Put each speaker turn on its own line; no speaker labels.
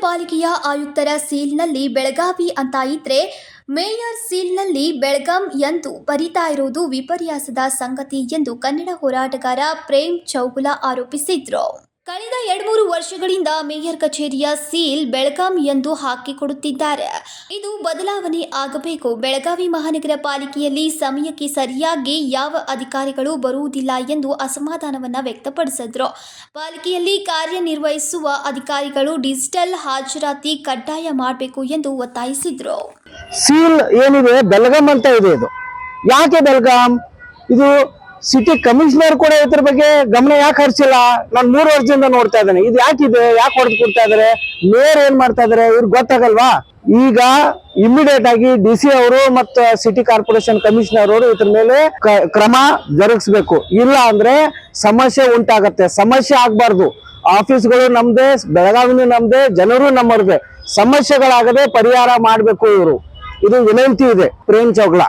ಪಾಲಿಕೆಯ ಆಯುಕ್ತರ ಸೀಲ್ನಲ್ಲಿ ಬೆಳಗಾವಿ ಅಂತ ಇದ್ರೆ ಮೇಯರ್ ಸೀಲ್ನಲ್ಲಿ ಬೆಳಗಾಂ ಎಂದು ಬರಿತಾ ಇರುವುದು ವಿಪರ್ಯಾಸದ ಸಂಗತಿ ಎಂದು ಕನ್ನಡ ಹೋರಾಟಗಾರ ಪ್ರೇಮ್ ಚೌಗುಲ ಆರೋಪಿಸಿದ್ರು. ಕಳೆದ ಎರಡ್ಮೂರು ವರ್ಷಗಳಿಂದ ಮೇಯರ್ ಕಚೇರಿಯ ಸೀಲ್ ಬೆಳಗಾವಿ ಎಂದು ಹಾಕಿಕೊಡುತ್ತಿದ್ದಾರೆ. ಇದು ಬದಲಾವಣೆ ಆಗಬೇಕು. ಬೆಳಗಾವಿ ಮಹಾನಗರ ಪಾಲಿಕೆಯಲ್ಲಿ ಸಮಯಕ್ಕೆ ಸರಿಯಾಗಿ ಯಾವ ಅಧಿಕಾರಿಗಳು ಬರುವುದಿಲ್ಲ ಎಂದು ಅಸಮಾಧಾನವನ್ನ ವ್ಯಕ್ತಪಡಿಸಿದ್ರು. ಪಾಲಿಕೆಯಲ್ಲಿ ಕಾರ್ಯನಿರ್ವಹಿಸುವ ಅಧಿಕಾರಿಗಳು ಡಿಜಿಟಲ್ ಹಾಜರಾತಿ ಕಡ್ಡಾಯ ಮಾಡಬೇಕು ಎಂದು ಒತ್ತಾಯಿಸಿದ್ರು.
ಸೀಲ್ ಏನಿದೆ? ಬೆಳಗಾಂ ಅಂತ ಇದೆ ಇದು. ಯಾಕೆ ಬೆಳಗಾಂ? ಇದು ಸಿಟಿ ಕಮಿಷನರ್ ಕೂಡ ಇದ್ರ ಬಗ್ಗೆ ಗಮನ ಯಾಕೆ ಹರಿಸಿಲ್ಲ? ನಾನು ಮೂರು ವರ್ಷದಿಂದ ನೋಡ್ತಾ ಇದ್ದೇನೆ. ಇದು ಯಾಕಿದೆ ಯಾಕೆ ಹೊಡೆದು ಕೊಡ್ತಾ ಇದಾರೆ ಮೇಯರ್ ಏನ್ ಮಾಡ್ತಾ ಇದಾರೆ ಇವ್ರಿಗೆ ಗೊತ್ತಾಗಲ್ವಾ? ಈಗ ಇಮಿಡಿಯೇಟ್ ಆಗಿ ಡಿ ಸಿ ಅವರು ಮತ್ತು ಸಿಟಿ ಕಾರ್ಪೊರೇಷನ್ ಕಮಿಷನರ್ ಅವರು ಇದ್ರ ಮೇಲೆ ಕ್ರಮ ಜರುಗಿಸ್ಬೇಕು. ಇಲ್ಲ ಅಂದ್ರೆ ಸಮಸ್ಯೆ ಉಂಟಾಗತ್ತೆ. ಸಮಸ್ಯೆ ಆಗ್ಬಾರ್ದು. ಆಫೀಸ್ಗಳು ನಮ್ದೇ, ಬೆಳಗಾವಿನೂ ನಮ್ದೇ, ಜನರು ನಮ್ಮವ್ರದೇ ಸಮಸ್ಯೆಗಳಾಗದೆ ಪರಿಹಾರ ಮಾಡಬೇಕು ಇವರು. ಇದು ವಿನಂತಿ ಇದೆ. ಪ್ರೇಮ್ ಚೌಗ್ಲಾ.